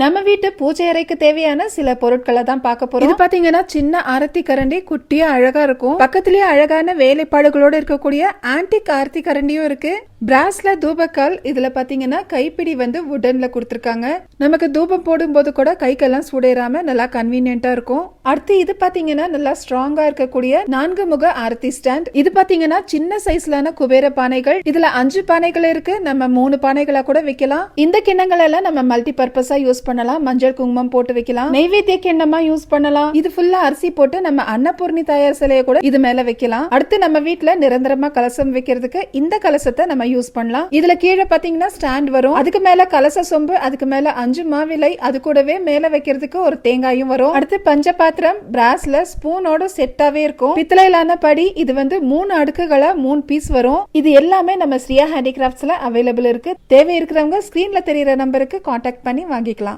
நம்ம வீட்டு பூஜை அறைக்கு தேவையான சில பொருட்களை தான் பார்க்க போறோம். இது பாத்தீங்கன்னா சின்ன ஆரத்தி கரண்டி குட்டியா அழகா இருக்கும். பக்கத்துலயே அழகான வேலைப்பாடுகளோட இருக்கக்கூடிய ஆன்டிக் ஆரத்தி கரண்டியும் இருக்கு. பிராஸ்ல தூபக்கால் இதுல பாத்தீங்கன்னா கைப்பிடி வந்து உடன்ல கொடுத்துருக்காங்க. நமக்கு தூபம் போடும்போது கூட கைக்கெல்லாம் சுடேறாம நல்லா கன்வீனியன்ட்டா இருக்கும். அடுத்து இது பாத்தீங்கன்னா நல்லா ஸ்ட்ராங்கா இருக்கக்கூடிய நான்கு முக ஆரத்தி ஸ்டாண்ட் இது பாத்தீங்கன்னா சின்ன சைஸ்லான குபேர பானைகள். இதுல அஞ்சு பானைகள் இருக்கு. நம்ம மூணு பானைகளா கூட வைக்கலாம். இந்த கிண்ணங்கள் எல்லாம் நம்ம மல்டி பர்பஸா யூஸ் பண்ணலாம். மஞ்சள் குங்குமம் போட்டு வைக்கலாம். நெய்வேத்திய கிண்ணமா யூஸ் பண்ணலாம். இது ஃபுல்லா அரிசி போட்டு நம்ம அன்னபூர்ணி தயார் சிலையை கூட இது மேல வைக்கலாம். அடுத்து நம்ம வீட்டுல நிரந்தரமா கலசம் வைக்கிறதுக்கு இந்த கலசத்தை நம்ம யூஸ் பண்ணலாம். இதுல கீழே பாத்தீங்கன்னா ஸ்டாண்ட் வரும். அதுக்கு மேல கலச சொம்பு அதுக்கு மேல அஞ்சு மாவிலை அது கூடவே மேல வைக்கிறதுக்கு ஒரு தேங்காயும் வரும். அடுத்து பஞ்ச பாத்திரம் பிராஸ்ல ஸ்பூனோட செட்டாவே இருக்கும். பித்தளையிலான படி இது வந்து மூணு அடுக்குகளா மூணு பீஸ் வரும். இது எல்லாமே நம்ம ஸ்ரீயா ஹேண்டிகிராஃப்ட்ஸ்ல அவைலபிள் இருக்கு. தேவை இருக்கிறவங்க ஸ்கிரீன்ல தெரியற நம்பருக்கு காண்டாக்ட் பண்ணி வாங்கிக்கலாம்.